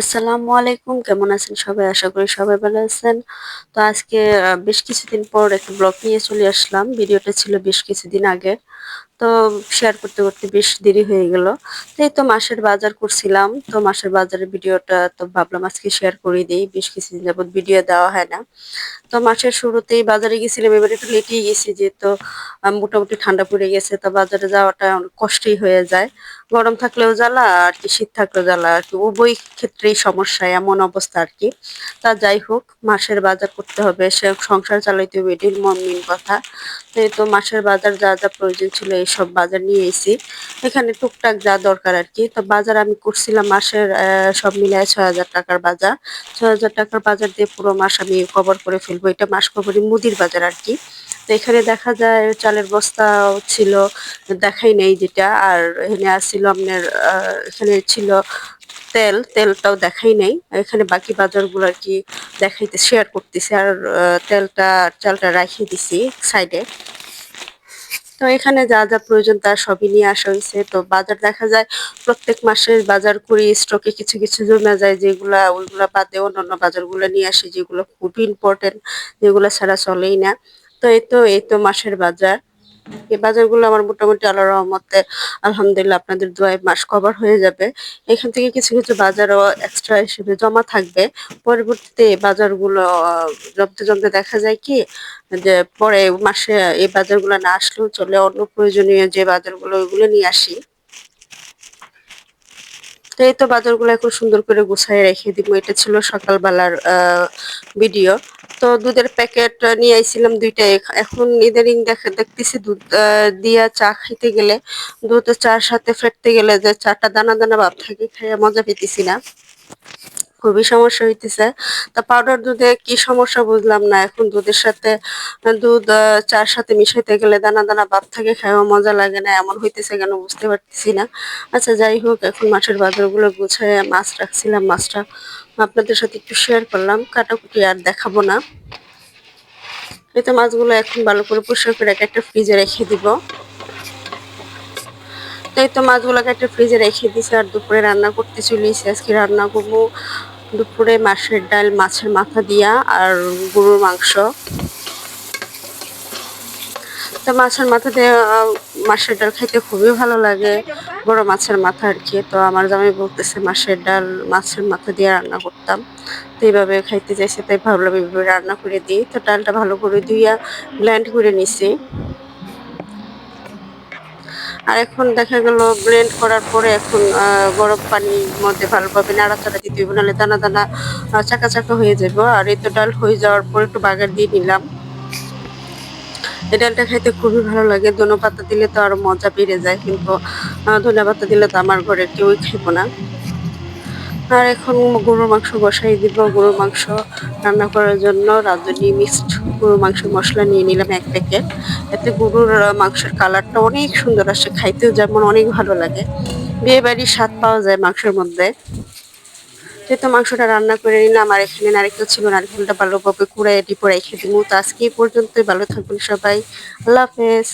আসসালামু আলাইকুম, কেমন আছেন সবাই? আশা করি সবাই ভালো আছেন। তো আজকে বেশ কিছুদিন পর একটা ব্লগ নিয়ে চলে আসলাম। ভিডিওটা ছিল বেশ কিছুদিন আগে। তো শেয়ার করতে করতে বেশ দেরি হয়ে গেল। তো এই তো মাসের বাজার করছিলাম, তো মাসের বাজারের ভিডিওটা তো ভাবলাম আজকে শেয়ার করে দিই, বেশ কিছুদিন যাবত ভিডিও দেওয়া হয় না। তো মাসের শুরুতেই বাজারে গেছিলাম, এবার একটু লেটেই গেছি যেহেতু মোটামুটি ঠান্ডা পড়ে গেছে, তো বাজারে যাওয়াটা অনেক কষ্টই হয়ে যায়। গরম থাকলেও জ্বালা আর কি, শীত থাকলেও জ্বালা আর কি, উভয় ক্ষেত্রেই সমস্যা, এমন অবস্থা আর কি। তা যাই হোক, মাসের বাজার করতে হবে, সে সংসার চালাইতে হবে এটির মেন কথা। তো মাসের বাজার যা যা প্রয়োজন ছিল এইসব বাজার নিয়ে এসেছি। এখানে টুকটাক যা দরকার আর কি। তো বাজার আমি করছিলাম মাসের সব মিলিয়ে ছয় হাজার টাকার বাজার। ছয় হাজার টাকার বাজার দিয়ে পুরো মাস আমি কভার করে ফেলব। এটা মাস কভারই মুদির বাজার আর কি। তো এখানে দেখা যায় চালের বস্তা ছিল, দেখাই নেই যেটা। আর এখানে আসছিল আপনার এখানে ছিল তেল। তেলটাও দেখাই নাই। এখানে বাকি বাজারগুলো আর কি দেখাইতে শেয়ার করতেছি। আর তেলটা, চালটা রাখিয়ে দিছি সাইডে তো এখানে যা যা প্রয়োজন তার সবই নিয়ে আসা হয়েছে। তো বাজার দেখা যায় প্রত্যেক মাসে বাজার করি স্টকে কিছু কিছু জমে যায় যেগুলা, ওইগুলা বাদে অন্যান্য বাজারগুলো নিয়ে আসি যেগুলো খুবই ইম্পর্টেন্ট যেগুলো ছাড়া চলেই না। তো এই তো এই তো মাসের বাজার। এই বাজারগুলো আমার মোটামুটি রহমতে, আলহামদুলিল্লাহ আপনাদের দোয়ায় মাস কভার হয়ে যাবে। এখান থেকে কিছু কিছু বাজারও এক্সট্রা হিসেবে জমা থাকবে। পরবর্তীতে বাজারগুলো জমতে জমতে দেখা যায় কি, যে পরে মাসে এই বাজারগুলো না আসলেও চলে, অন্য প্রয়োজনীয় যে বাজারগুলো, ওইগুলো নিয়ে আসি। তো এই তো বাজারগুলো এখন সুন্দর করে গুছাই রেখে দিব। এটা ছিল সকালবেলার ভিডিও তো দুধের প্যাকেট নিয়ে আইছিলাম দুইটা। এখন ইদানিং দেখে, দেখতেছি দুধ দিয়া চা খাইতে গেলে, দুধ চার সাথে ফেটতে গেলে যে চাটা দানা দানা ভাব থাকে খেয়ে মজা পেতেছি না। খুবই সমস্যা হইতেছে। তা পাউডার দুধে কি সমস্যা বুঝলাম না। এখন দুধের সাথে দুধ চার সাথে মিশাইতে গেলে দানা দানা ভাব থাকে খাওয়া মজা লাগে না, এমন হইতেছে কেন বুঝতে পারতেছি না। আচ্ছা যাই হোক, এখন মাছের বাজারগুলো গুছায় মাছ রাখছিলাম, মাছটা আপনাদের সাথে একটু শেয়ার করলাম, কাটাকুটি আর দেখাবো না। এই তো মাছগুলো এখন ভালো করে পরিষ্কার করে এক একটা ফ্রিজে রেখে দিব। তো এই তো মাছগুলোকে একটা ফ্রিজে রেখে দিছি, আর দুপুরে রান্না করতে চলেছি, আজকে রান্না করব দুপুরে মাছের ডাল, মাছের মাথা দিয়া আর গরুর মাংস। তো মাছের মাথা দিয়ে, মাছের ডাল খাইতে খুবই ভালো লাগে। বড় মাছের মাথা আর কি। তো আমার জামাই বলতেছে, মাছের ডাল, মাছের মাথা দিয়ে রান্না করতাম। তো এইভাবে খাইতে চাইছে তাই ভাবলাম এইভাবে রান্না করে দিই। তো ডালটা ভালো করে ধুইয়া ব্ল্যান্ড করে নিছি। আর এখন দেখা গেল ব্লেন্ড করার পরে এখন গরম পানির মধ্যে ভালোভাবে নাড়াচাড়া দিতে হবে নাহলে দানা দানা চাকা চাকা হয়ে যাব। আর এই তো ডাল হয়ে যাওয়ার পর একটু বাগার দিয়ে নিলাম। এই ডালটা খাইতে খুবই ভালো লাগে। ধনে পাতা দিলে তো আরও মজা বেড়ে যায়, কিন্তু ধনে পাতা দিলে তো আমার ঘরে কেউই খেব না। আর এখন গরুর মাংস বসাই দিব। গরুর মাংস রান্না করার জন্য রাঁধুনি মিক্সড গরুর মাংস মশলা নিয়ে নিলাম এক প্যাকেট। এতে গরুর মাংসের কালারটা অনেক সুন্দর আসে, খাইতেও যেমন অনেক ভালো লাগে। বিয়ে বাড়ির স্বাদ পাওয়া যায় মাংসের মধ্যে। যেহেতু মাংসটা রান্না করে নিলাম, আর এখানে নারকেল ছিল, নারকেলটা ভালোভাবে কুড়াই করে রেখে দিব। তো আজকে এই পর্যন্তই, ভালো থাকবেন সবাই। আল্লাহ হাফেজ।